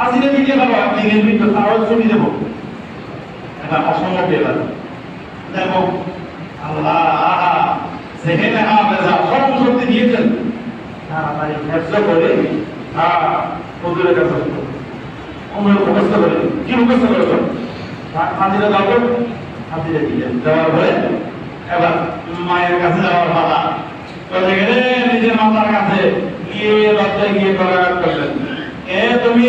হাজিরে দিতে পারো আপনি এর ভিতরে তাও ছবি দেবো। এটা অসম্ভব এবার দেখো আল্লাহ সেখানে আমাদের সব শক্তি দিয়েছেন তাড়াতাড়ি ব্যবসা করে হ্যাঁ ওদের কাছে ওমর মুখস্থ করে কি মুখস্থ করেছ হাজিরা যাব হাজিরা দিয়ে। যাওয়ার পরে এবার মায়ের কাছে যাওয়ার পালা। চলে গেলে নিজের মাতার কাছে। গিয়ে লজ্জায় গিয়ে করা করলেন তুমি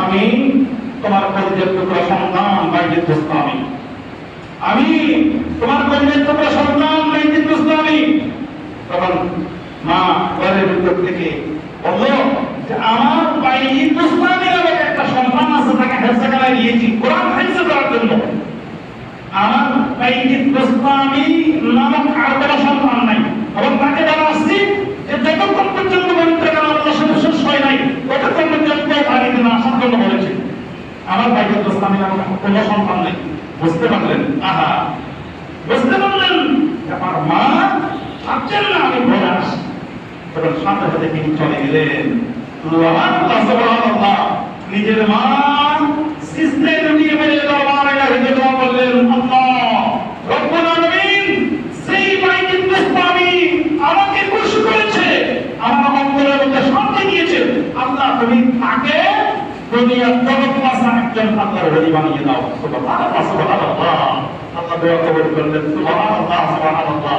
আমি তোমার কলিজার টুকরা সন্তান বাইজিৎ গোস্বামী আমি। তোমার কলিজার টুকরা সন্তান বাইজিৎ গোস্বামী তখন মা ঘরের ভিতর থেকে বলল যে, আমার বাইজিৎ গোস্বামী নামক একটা সন্তান আছে, তাকে হেফজা করায় দিয়েছি। কোরআন হেফজা করার জন্য। আমার বাইজিৎ গোস্বামী নামক আর কোনো সন্তান নাই এবং তাকে বলা আসছি যে যতক্ষণ পর্যন্ত পবিত্র কালাম আল্লাহ সাথে শেষ হয় নাই ততক্ষণ পর্যন্ত বাড়িতে না আসার জন্য বলেছে আমার বাইজিৎ গোস্বামী নামক মা আমি চলে গেলেন। নিজের মা সিস্টেম লুটিয়ে পড়ে দরবারে হইতে দোয়া করলেন আল্লাহ রব্বুল আলামিন সেই বাইজিৎ গোস্বামী আমাকে খুশি করেছে আমার অন্তরের মধ্যে শান্তি দিয়েছে আল্লাহ তুমি তাকে দুনিয়ার জগৎ পাশা একজন আল্লাহর ওলি বানিয়ে দাও, সুবহানাল্লাহ সুবহানাল্লাহ, আল্লাহ দোয়া কবুল করলেন সুবহানাল্লাহ সুবহানাল্লাহ।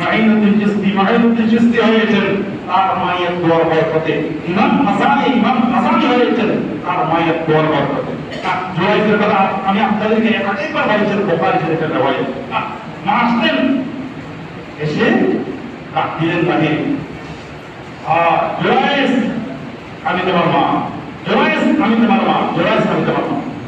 মাইনুদ্দিন চিশতি মাইনুদ্দিন চিশতি হয়েছেন তার মায়ের দোয়ার বরকতে। ইমাম হাসানি ইমাম হাসানি হয়েছেন তার মায়ের দোয়ার বরকতে। জোয়াইদের কথা আমি আপনাদেরকে একাধিকবার বলেছেন আসলেন, এসে দিলেন তাকে। আমি তোমার মা। জোরাইস আমি তোমার মা। জোরাইস আমি তোমার মা।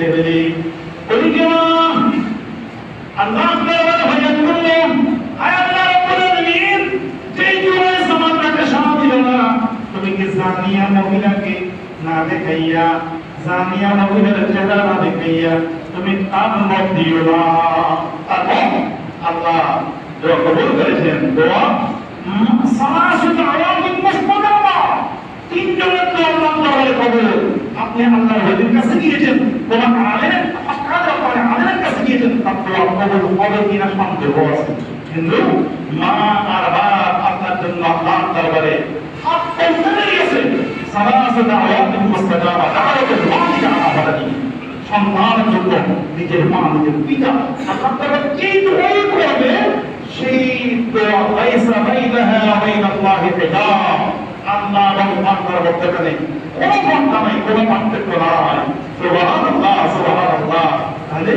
সেরে ফেলি বলি কি মা, আল্লাহ দরবারে ভজন করলে আয় আল্লাহ রাব্বুল আলামিন, যেই জুমায় সামানটাকে সামা দিল করেছেন মুস্তাজাবা তিনজনের তো আল্লাহ দরবারে কবুল আপনি আল্লাহর ওলির কাছে গিয়েছেন কোন আলেম আপনার ব্যাপারে আলেমের কাছে গিয়েছেন তার দোয়া কবল হবে কিনা সন্দেহ আছে। কিন্তু মা আর বাপ আপনার জন্য আল্লাহ দরবারে হাত পৌঁছে গেছে। সামাসদা আয়াতুল মুস্তাজাবা দাওয়াতুল ওয়াহিদা আমাদানি সম্মানের জন্য নিজের মা, নিজের পিতা আল্লাহ তাআলা কি দোয়া করবে? সেই দোয়া লাইসা বাইনাহা ওয়া বাইন আল্লাহি আল্লাহ এবং বান্দার মধ্যখানে কোনো ঘণ্টা নাই, কোনো পার্থক্য নাই। সুবহানাল্লাহ সুবহানাল্লাহ। তাহলে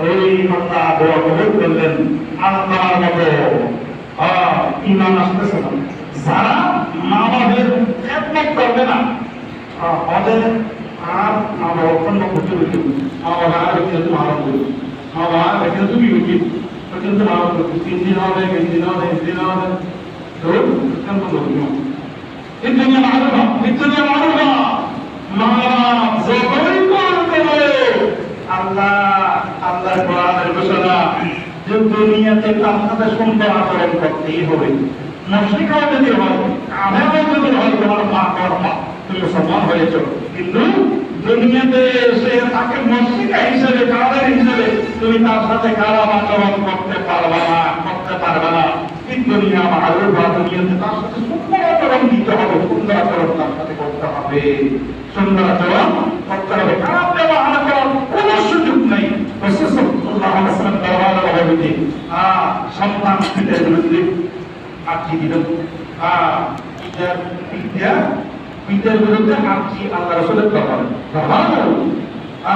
ওই আল্লাহ দোয়া কবুল করলেন আল্লাহর মতো আহ, ইমান আসতেছে না যারা মা বাবার খেদমত করবে না আহ, ওদের আর আমার অন্য করতে হইতে আমার আর এখানে তুমি আরাম করবে আমার এখানে তুমি উচিত এখানে তুমি আরাম করবে তিন দিন হবে তিন দিন হবে তিন দিন হবে তো এখানে তো করবে الدنيا معروفة الدنيا معروفة ما زوجين করবে আল্লাহ তার সাথে খারাপ আচরণ করতে হবে সুন্দর আচরণ করতে হবে। সুন্দর আচরণ করতে হবে। খারাপ ব্যবহার করার কোনো সুযোগ নেই রাসূল সাল্লাল্লাহু আলাইহি ওয়াসাল্লাম দরবারে বলেছে আ সন্তান পিতার বিরুদ্ধে আটকে দিল পিতার পিতা পিতার বিরুদ্ধে আটকে আল্লাহ রসুলের দরবারে। আ